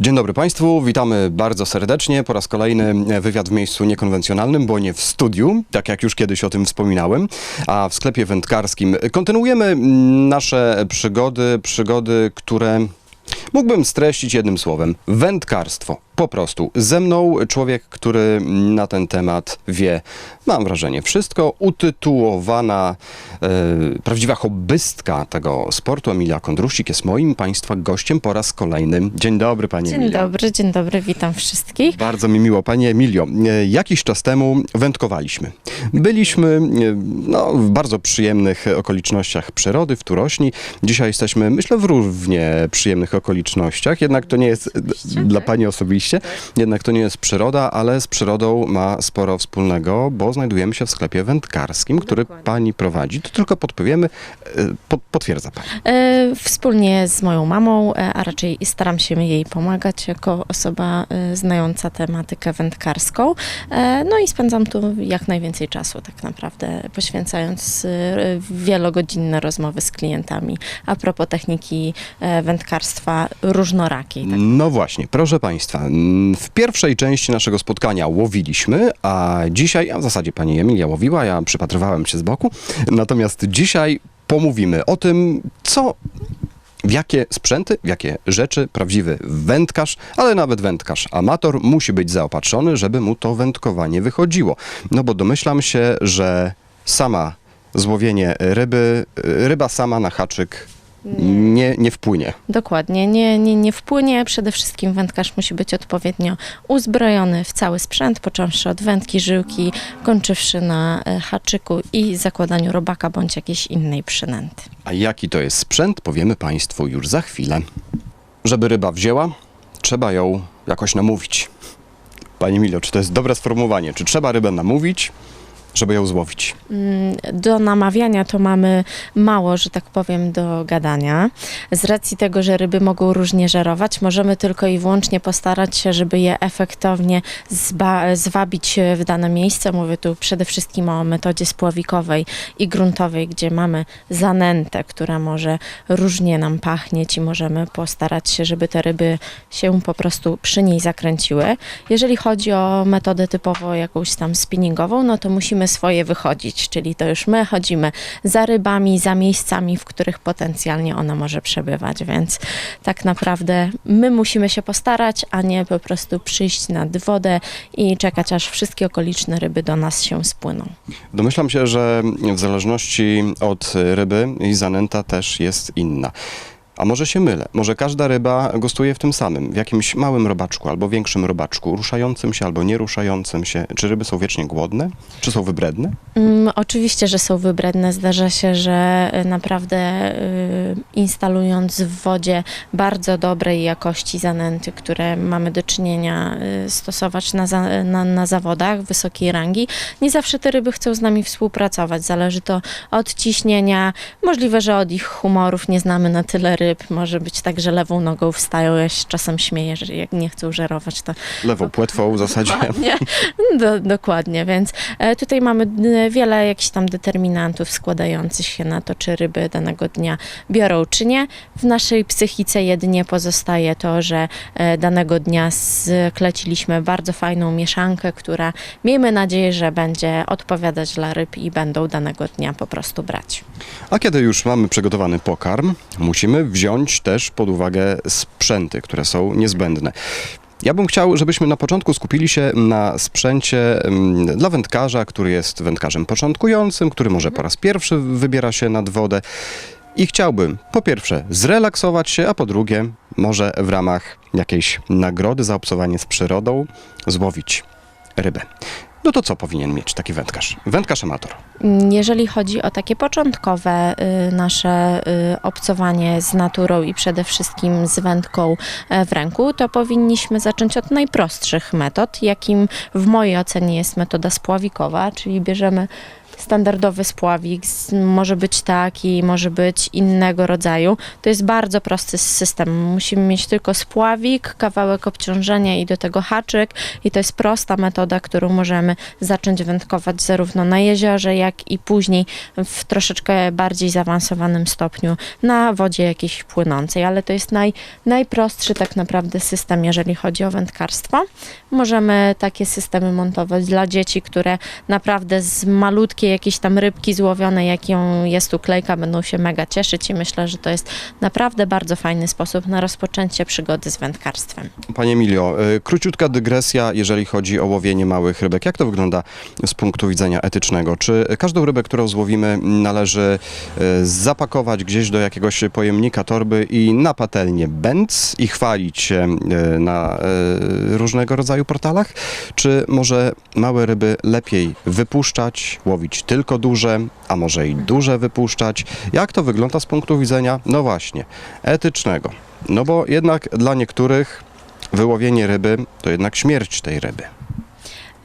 Dzień dobry Państwu, witamy bardzo serdecznie. Po raz kolejny wywiad w miejscu niekonwencjonalnym, bo nie w studiu, tak jak już kiedyś o tym wspominałem, a w sklepie wędkarskim. Kontynuujemy nasze przygody, przygody, które mógłbym streścić jednym słowem. Wędkarstwo. Po prostu. Ze mną człowiek, który na ten temat wie, mam wrażenie, wszystko. Utytułowana e, prawdziwa hobbystka tego sportu, Emilia Kondrusik, jest moim Państwa gościem po raz kolejny. Dzień dobry, Pani Dzień Emilia. dobry, dzień dobry, witam wszystkich. Bardzo mi miło. Panie Emilio, e, jakiś czas temu wędkowaliśmy. Byliśmy e, no, w bardzo przyjemnych okolicznościach przyrody, w Turośni. Dzisiaj jesteśmy, myślę, w równie przyjemnych okolicznościach. Jednak to nie jest dla Pani osobiście, jednak to nie jest przyroda, ale z przyrodą ma sporo wspólnego, bo znajdujemy się w sklepie wędkarskim, który Dokładnie. Pani prowadzi. To tylko podpowiemy, e, po, potwierdza Pani. E, wspólnie z moją mamą, e, a raczej staram się jej pomagać jako osoba znająca tematykę wędkarską. E, no i spędzam tu jak najwięcej czasu tak naprawdę, poświęcając wielogodzinne rozmowy z klientami a propos techniki wędkarstwa różnorakiej. Tak? No właśnie, proszę Państwa, w pierwszej części naszego spotkania łowiliśmy, a dzisiaj, a w zasadzie Pani Emilia łowiła, ja przypatrywałem się z boku, natomiast dzisiaj pomówimy o tym, co, w jakie sprzęty, w jakie rzeczy prawdziwy wędkarz, ale nawet wędkarz amator musi być zaopatrzony, żeby mu to wędkowanie wychodziło. No bo domyślam się, że sama złowienie ryby, ryba sama na haczyk nie, nie wpłynie. Dokładnie, nie, nie, nie wpłynie. Przede wszystkim wędkarz musi być odpowiednio uzbrojony w cały sprzęt, począwszy od wędki, żyłki, kończywszy na e, haczyku i zakładaniu robaka bądź jakiejś innej przynęty. A jaki to jest sprzęt, powiemy Państwu już za chwilę. Żeby ryba wzięła, trzeba ją jakoś namówić. Pani Milo, czy to jest dobre sformułowanie? Czy trzeba rybę namówić, żeby ją złowić? Mm, Do namawiania to mamy mało, że tak powiem, do gadania. Z racji tego, że ryby mogą różnie żerować, możemy tylko i wyłącznie postarać się, żeby je efektownie zwabić w dane miejsce. Mówię tu przede wszystkim o metodzie spławikowej i gruntowej, gdzie mamy zanętę, która może różnie nam pachnieć i możemy postarać się, żeby te ryby się po prostu przy niej zakręciły. Jeżeli chodzi o metodę typowo jakąś tam spinningową, no to musimy swoje wychodzić, czyli to już my chodzimy za rybami, za miejscami, w których potencjalnie ona może przebywać, więc tak naprawdę my musimy się postarać, a nie po prostu przyjść nad wodę i czekać, aż wszystkie okoliczne ryby do nas się spłyną. Domyślam się, że w zależności od ryby i zanęta też jest inna. A może się mylę? Może każda ryba gustuje w tym samym, w jakimś małym robaczku albo większym robaczku, ruszającym się albo nie ruszającym się. Czy ryby są wiecznie głodne? Czy są wybredne? Mm, oczywiście, że są wybredne. Zdarza się, że y, naprawdę y, instalując w wodzie bardzo dobrej jakości zanęty, które mamy do czynienia y, stosować na, za, na, na zawodach wysokiej rangi, nie zawsze te ryby chcą z nami współpracować. Zależy to od ciśnienia, możliwe, że od ich humorów nie znamy na tyle ryb. Może być tak, że lewą nogą wstają. Ja się czasem śmieję, że jak nie chcą żerować, to Lewą płetwą w zasadzie. Dokładnie, Do, dokładnie, więc e, tutaj mamy e, wiele jakichś tam determinantów składających się na to, czy ryby danego dnia biorą, czy nie. W naszej psychice jedynie pozostaje to, że e, danego dnia skleciliśmy bardzo fajną mieszankę, która miejmy nadzieję, że będzie odpowiadać dla ryb i będą danego dnia po prostu brać. A kiedy już mamy przygotowany pokarm, musimy wziąć też pod uwagę sprzęty, które są niezbędne. Ja bym chciał, żebyśmy na początku skupili się na sprzęcie mm, dla wędkarza, który jest wędkarzem początkującym, który może po raz pierwszy wybiera się nad wodę. I chciałbym po pierwsze zrelaksować się, a po drugie może w ramach jakiejś nagrody za obcowanie z przyrodą złowić rybę. No to co powinien mieć taki wędkarz? Wędkarz amator. Jeżeli chodzi o takie początkowe y, nasze y, obcowanie z naturą i przede wszystkim z wędką e, w ręku, to powinniśmy zacząć od najprostszych metod, jakim w mojej ocenie jest metoda spławikowa, czyli bierzemy standardowy spławik, może być taki, może być innego rodzaju. To jest bardzo prosty system. Musimy mieć tylko spławik, kawałek obciążenia i do tego haczyk i to jest prosta metoda, którą możemy zacząć wędkować zarówno na jeziorze, jak i później w troszeczkę bardziej zaawansowanym stopniu na wodzie jakiejś płynącej, ale to jest naj, najprostszy tak naprawdę system, jeżeli chodzi o wędkarstwo. Możemy takie systemy montować dla dzieci, które naprawdę z malutkiej jakiejś tam rybki złowione, jaką jest uklejka, będą się mega cieszyć i myślę, że to jest naprawdę bardzo fajny sposób na rozpoczęcie przygody z wędkarstwem. Panie Emilio, y, króciutka dygresja, jeżeli chodzi o łowienie małych rybek. Jak to wygląda z punktu widzenia etycznego? Czy każdą rybę, którą złowimy, należy y, zapakować gdzieś do jakiegoś pojemnika, torby i na patelnię bęc i chwalić się y, na różnego rodzaju portalach? Czy może małe ryby lepiej wypuszczać, łowić tylko duże, a może i duże wypuszczać? Jak to wygląda z punktu widzenia, no właśnie, etycznego? No bo jednak dla niektórych wyłowienie ryby to jednak śmierć tej ryby.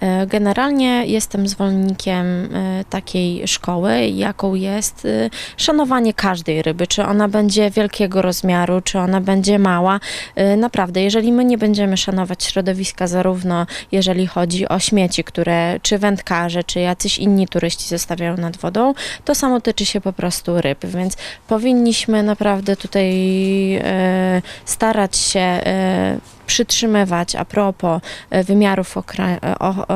E, Generalnie jestem zwolennikiem e, takiej szkoły, jaką jest e, szanowanie każdej ryby, czy ona będzie wielkiego rozmiaru, czy ona będzie mała. Naprawdę, jeżeli my nie będziemy szanować środowiska, zarówno jeżeli chodzi o śmieci, które czy wędkarze, czy jacyś inni turyści zostawiają nad wodą, to samo tyczy się po prostu ryb, więc powinniśmy naprawdę tutaj starać się przytrzymywać a propos e, wymiarów e,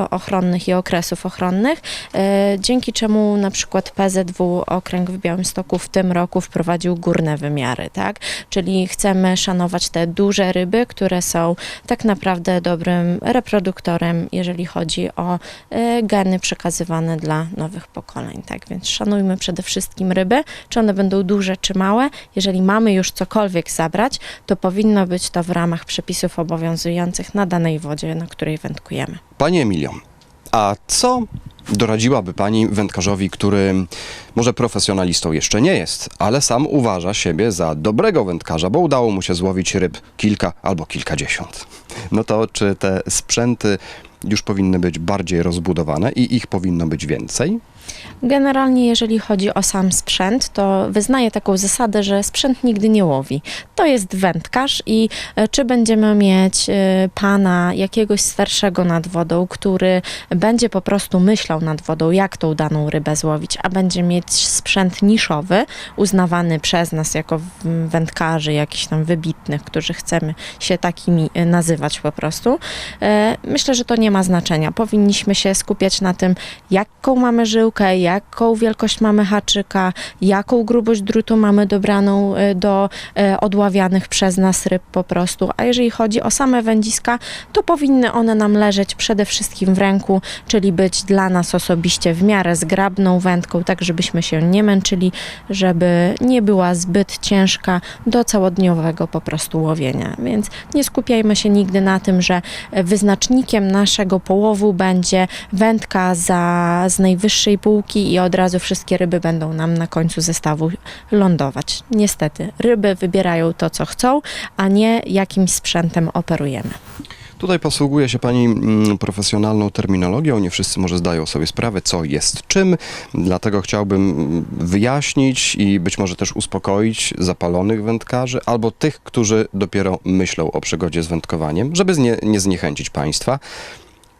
ochronnych i okresów ochronnych, e, dzięki czemu na przykład PZW Okręg w Białymstoku w tym roku wprowadził górne wymiary, tak? Czyli chcemy szanować te duże ryby, które są tak naprawdę dobrym reproduktorem, jeżeli chodzi o geny przekazywane dla nowych pokoleń, tak? Więc szanujmy przede wszystkim ryby, czy one będą duże czy małe. Jeżeli mamy już cokolwiek zabrać, to powinno być to w ramach przepisów obowiązujących na danej wodzie, na której wędkujemy. Panie Emilio, a co doradziłaby Pani wędkarzowi, który może profesjonalistą jeszcze nie jest, ale sam uważa siebie za dobrego wędkarza, bo udało mu się złowić ryb kilka albo kilkadziesiąt. No to czy te sprzęty już powinny być bardziej rozbudowane i ich powinno być więcej? Generalnie, jeżeli chodzi o sam sprzęt, to wyznaję taką zasadę, że sprzęt nigdy nie łowi. To jest wędkarz i e, czy będziemy mieć e, pana jakiegoś starszego nad wodą, który będzie po prostu myślał nad wodą, jak tą daną rybę złowić, a będzie mieć sprzęt niszowy, uznawany przez nas jako wędkarzy, jakichś tam wybitnych, którzy chcemy się takimi e, nazywać po prostu. Myślę, że to nie ma znaczenia. Powinniśmy się skupiać na tym, jaką mamy żyłkę, jaką wielkość mamy haczyka, jaką grubość drutu mamy dobraną e, do e, odławianych przez nas ryb po prostu. A jeżeli chodzi o same wędziska, to powinny one nam leżeć przede wszystkim w ręku, czyli być dla nas osobiście w miarę zgrabną wędką, tak żebyśmy się nie męczyli, żeby nie była zbyt ciężka do całodniowego po prostu łowienia. Więc nie skupiajmy się nigdy na tym, że wyznacznikiem naszego połowu będzie wędka za, z najwyższej półki i od razu wszystkie ryby będą nam na końcu zestawu lądować. Niestety, ryby wybierają to, co chcą, a nie jakimś sprzętem operujemy. Tutaj posługuje się Pani mm, profesjonalną terminologią. Nie wszyscy może zdają sobie sprawę, co jest czym. Dlatego chciałbym mm, wyjaśnić i być może też uspokoić zapalonych wędkarzy albo tych, którzy dopiero myślą o przygodzie z wędkowaniem, żeby nie zniechęcić Państwa.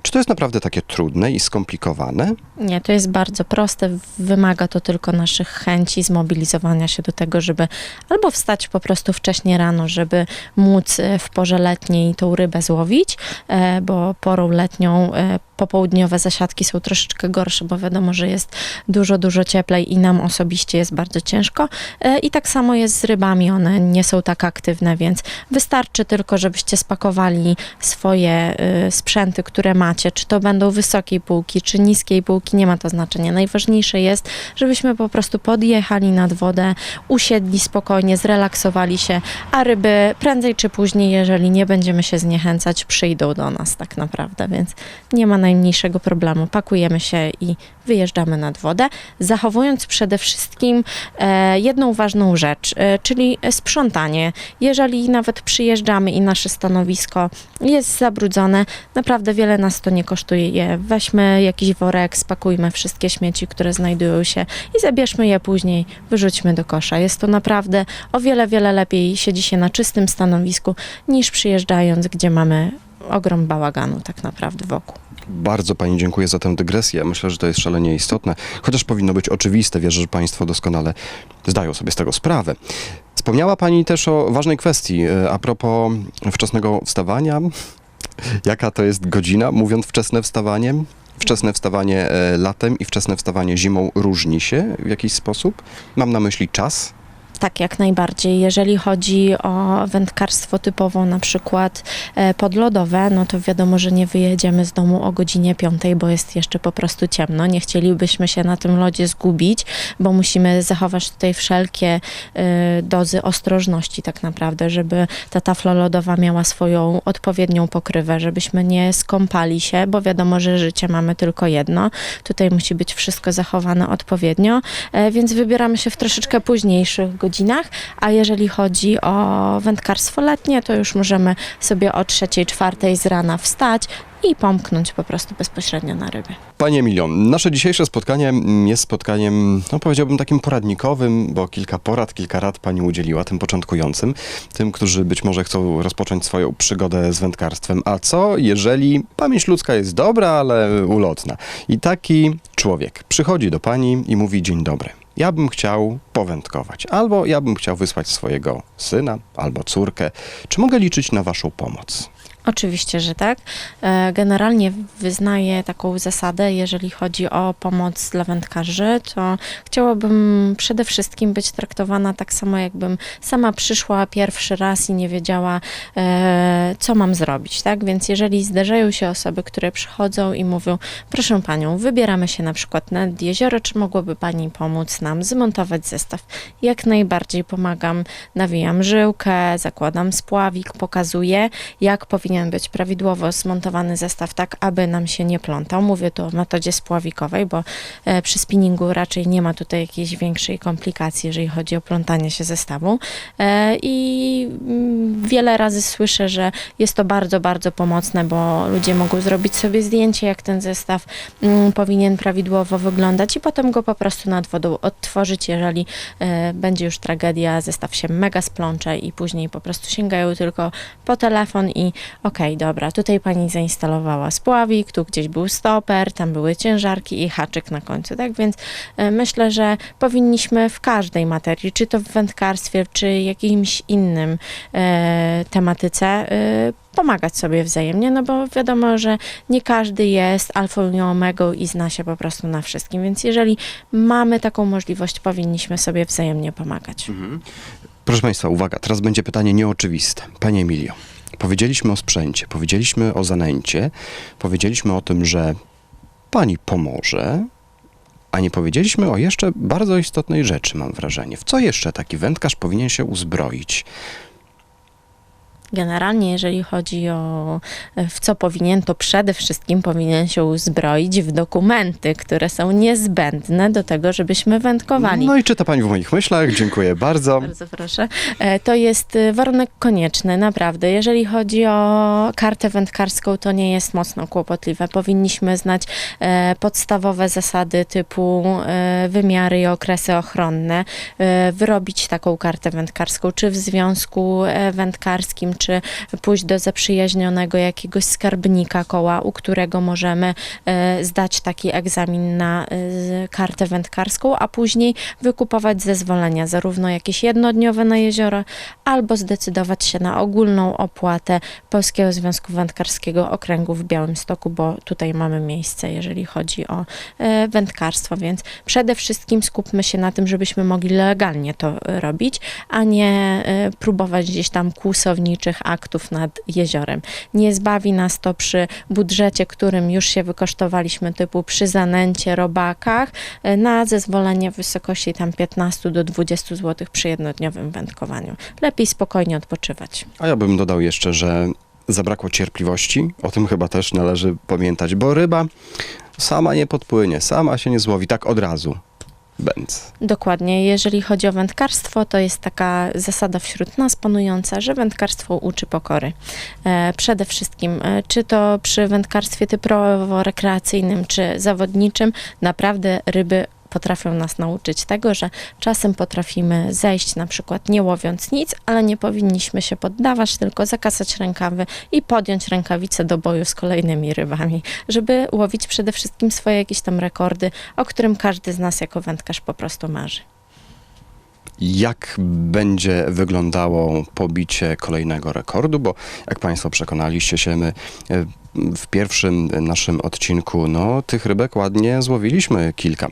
Czy to jest naprawdę takie trudne i skomplikowane? Nie, to jest bardzo proste. Wymaga to tylko naszych chęci, zmobilizowania się do tego, żeby albo wstać po prostu wcześnie rano, żeby móc e, w porze letniej tą rybę złowić, e, bo porą letnią e, popołudniowe zasiadki są troszeczkę gorsze, bo wiadomo, że jest dużo, dużo cieplej i nam osobiście jest bardzo ciężko. E, I tak samo jest z rybami, one nie są tak aktywne, więc wystarczy tylko, żebyście spakowali swoje y, sprzęty, które macie, czy to będą wysokiej półki, czy niskiej półki, nie ma to znaczenia. Najważniejsze jest, żebyśmy po prostu podjechali nad wodę, usiedli spokojnie, zrelaksowali się, a ryby prędzej czy później, jeżeli nie będziemy się zniechęcać, przyjdą do nas tak naprawdę, więc nie ma najmniejszego problemu. Pakujemy się i wyjeżdżamy nad wodę, zachowując przede wszystkim e, jedną ważną rzecz, e, czyli sprzątanie. Jeżeli nawet przyjeżdżamy i nasze stanowisko jest zabrudzone, naprawdę wiele nas to nie kosztuje. Weźmy jakiś worek, spakujmy wszystkie śmieci, które znajdują się i zabierzmy je później, wyrzućmy do kosza. Jest to naprawdę o wiele, wiele lepiej siedzi się na czystym stanowisku niż przyjeżdżając, gdzie mamy ogrom bałaganu tak naprawdę wokół. Bardzo Pani dziękuję za tę dygresję. Myślę, że to jest szalenie istotne, chociaż powinno być oczywiste. Wierzę, że Państwo doskonale zdają sobie z tego sprawę. Wspomniała Pani też o ważnej kwestii e, a propos wczesnego wstawania. Jaka to jest godzina, mówiąc wczesne wstawanie? Wczesne wstawanie e, latem i wczesne wstawanie zimą różni się w jakiś sposób? Mam na myśli czas. Tak, jak najbardziej. Jeżeli chodzi o wędkarstwo typowo na przykład e, podlodowe, no to wiadomo, że nie wyjedziemy z domu o godzinie 5, bo jest jeszcze po prostu ciemno. Nie chcielibyśmy się na tym lodzie zgubić, bo musimy zachować tutaj wszelkie e, dozy ostrożności tak naprawdę, żeby ta tafla lodowa miała swoją odpowiednią pokrywę, żebyśmy nie skąpali się, bo wiadomo, że życie mamy tylko jedno. Tutaj musi być wszystko zachowane odpowiednio, e, więc wybieramy się w troszeczkę późniejszych godzinach, a jeżeli chodzi o wędkarstwo letnie, to już możemy sobie o trzeciej, czwartej z rana wstać i pomknąć po prostu bezpośrednio na ryby. Panie Emilio, nasze dzisiejsze spotkanie jest spotkaniem, no powiedziałbym takim poradnikowym, bo kilka porad, kilka rad Pani udzieliła tym początkującym, tym, którzy być może chcą rozpocząć swoją przygodę z wędkarstwem. A co, jeżeli pamięć ludzka jest dobra, ale ulotna? I taki człowiek przychodzi do Pani i mówi dzień dobry. Ja bym chciał powędkować, albo ja bym chciał wysłać swojego syna albo córkę. Czy mogę liczyć na Waszą pomoc? Oczywiście, że tak. E, Generalnie wyznaję taką zasadę, jeżeli chodzi o pomoc dla wędkarzy, to chciałabym przede wszystkim być traktowana tak samo, jakbym sama przyszła pierwszy raz i nie wiedziała, e, co mam zrobić, tak? Więc jeżeli zdarzają się osoby, które przychodzą i mówią, proszę panią, wybieramy się na przykład nad jezioro, czy mogłaby pani pomóc nam zmontować zestaw? Jak najbardziej pomagam, nawijam żyłkę, zakładam spławik, pokazuję, jak powinien być prawidłowo zmontowany zestaw, tak aby nam się nie plątał. Mówię tu o metodzie spławikowej, bo e, przy spinningu raczej nie ma tutaj jakiejś większej komplikacji, jeżeli chodzi o plątanie się zestawu. E, I mm, wiele razy słyszę, że jest to bardzo, bardzo pomocne, bo ludzie mogą zrobić sobie zdjęcie, jak ten zestaw mm, powinien prawidłowo wyglądać i potem go po prostu nad wodą odtworzyć, jeżeli e, będzie już tragedia, zestaw się mega splącze i później po prostu sięgają tylko po telefon i okej, dobra, tutaj pani zainstalowała spławik, tu gdzieś był stoper, tam były ciężarki i haczyk na końcu, tak? Więc e, myślę, że powinniśmy w każdej materii, czy to w wędkarstwie, czy jakimś innym e, tematyce, e, pomagać sobie wzajemnie, no bo wiadomo, że nie każdy jest alfą i omegą i zna się po prostu na wszystkim, więc jeżeli mamy taką możliwość, powinniśmy sobie wzajemnie pomagać. Proszę Państwa, uwaga, teraz będzie pytanie nieoczywiste. Panie Emilio, powiedzieliśmy o sprzęcie, powiedzieliśmy o zanęcie, powiedzieliśmy o tym, że Pani pomoże, a nie powiedzieliśmy o jeszcze bardzo istotnej rzeczy, mam wrażenie. W co jeszcze taki wędkarz powinien się uzbroić? Generalnie, jeżeli chodzi o e, w co powinien, to przede wszystkim powinien się uzbroić w dokumenty, które są niezbędne do tego, żebyśmy wędkowali. No i czyta Pani w moich myślach, dziękuję bardzo. Bardzo proszę. E, To jest e, warunek konieczny, naprawdę. Jeżeli chodzi o kartę wędkarską, to nie jest mocno kłopotliwe. Powinniśmy znać podstawowe zasady typu wymiary i okresy ochronne, wyrobić taką kartę wędkarską, czy w związku wędkarskim, czy pójść do zaprzyjaźnionego jakiegoś skarbnika koła, u którego możemy e, zdać taki egzamin na e, kartę wędkarską, a później wykupować zezwolenia, zarówno jakieś jednodniowe na jezioro, albo zdecydować się na ogólną opłatę Polskiego Związku Wędkarskiego Okręgu w Białymstoku, bo tutaj mamy miejsce, jeżeli chodzi o e, wędkarstwo, więc przede wszystkim skupmy się na tym, żebyśmy mogli legalnie to robić, a nie próbować gdzieś tam aktów nad jeziorem. Nie zbawi nas to przy budżecie, którym już się wykosztowaliśmy, typu przy zanęcie, robakach, e, na zezwolenie w wysokości tam 15 do 20 zł przy jednodniowym wędkowaniu. Lepiej spokojnie odpoczywać. A ja bym dodał jeszcze, że zabrakło cierpliwości. O tym chyba też należy pamiętać, bo ryba sama nie podpłynie, sama się nie złowi tak od razu. Dokładnie. Jeżeli chodzi o wędkarstwo, to jest taka zasada wśród nas panująca, że wędkarstwo uczy pokory. E, przede wszystkim, e, czy to przy wędkarstwie typowo-rekreacyjnym, czy zawodniczym, naprawdę ryby potrafią nas nauczyć tego, że czasem potrafimy zejść na przykład nie łowiąc nic, ale nie powinniśmy się poddawać, tylko zakasać rękawy i podjąć rękawice do boju z kolejnymi rybami, żeby łowić przede wszystkim swoje jakieś tam rekordy, o którym każdy z nas jako wędkarz po prostu marzy. Jak będzie wyglądało pobicie kolejnego rekordu? Bo jak Państwo przekonaliście się, my e, w pierwszym naszym odcinku, no, tych rybek ładnie złowiliśmy kilka.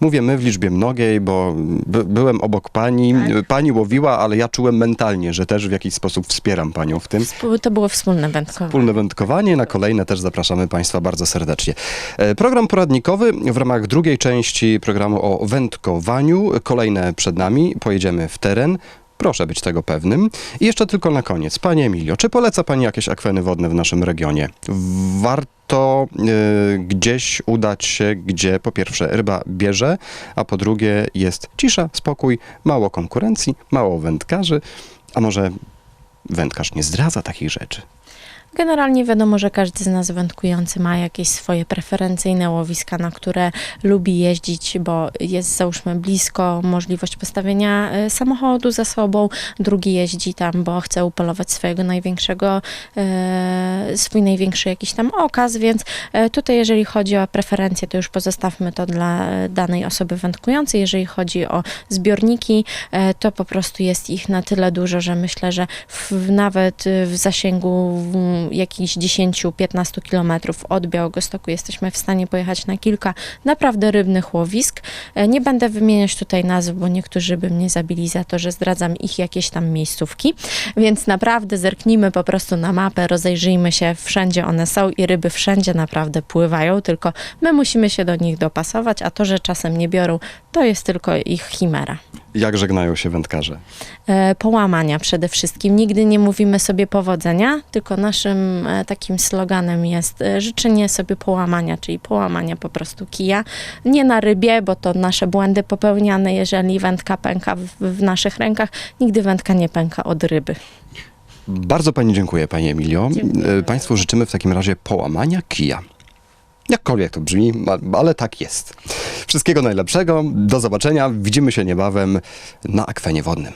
Mówię my w liczbie mnogiej, bo by, byłem obok pani, Tak. pani łowiła, ale ja czułem mentalnie, że też w jakiś sposób wspieram panią w tym. To było wspólne wędkowanie. Wspólne wędkowanie, na kolejne też zapraszamy Państwa bardzo serdecznie. E, Program poradnikowy w ramach drugiej części programu o wędkowaniu. Kolejne przed nami. Pojedziemy w teren. Proszę być tego pewnym. I jeszcze tylko na koniec. Panie Emilio, czy poleca Pani jakieś akweny wodne w naszym regionie? Warto e, gdzieś udać się, gdzie po pierwsze ryba bierze, a po drugie jest cisza, spokój, mało konkurencji, mało wędkarzy, a może wędkarz nie zdradza takich rzeczy? Generalnie wiadomo, że każdy z nas wędkujący ma jakieś swoje preferencyjne łowiska, na które lubi jeździć, bo jest załóżmy blisko możliwość postawienia e, samochodu za sobą, drugi jeździ tam, bo chce upolować swojego największego, e, swój największy jakiś tam okaz, więc e, tutaj jeżeli chodzi o preferencje, to już pozostawmy to dla danej osoby wędkującej. Jeżeli chodzi o zbiorniki, to po prostu jest ich na tyle dużo, że myślę, że w, nawet w zasięgu jakichś 10-15 kilometrów od Białegostoku jesteśmy w stanie pojechać na kilka naprawdę rybnych łowisk. E, Nie będę wymieniać tutaj nazw, bo niektórzy by mnie zabili za to, że zdradzam ich jakieś tam miejscówki, więc naprawdę zerknijmy po prostu na mapę, rozejrzyjmy się, wszędzie one są i ryby wszędzie naprawdę pływają, tylko my musimy się do nich dopasować, a to, że czasem nie biorą, to jest tylko ich chimera. Jak żegnają się wędkarze? E, połamania przede wszystkim. Nigdy nie mówimy sobie powodzenia, tylko naszym e, takim sloganem jest e, życzenie sobie połamania, czyli połamania po prostu kija. Nie na rybie, bo to nasze błędy popełniane, jeżeli wędka pęka w, w naszych rękach. Nigdy wędka nie pęka od ryby. Bardzo Pani dziękuję, Pani Emilio. Dziękuję E, Państwu życzymy w takim razie połamania kija. Jakkolwiek to brzmi, ale tak jest. Wszystkiego najlepszego, do zobaczenia, widzimy się niebawem na akwenie wodnym.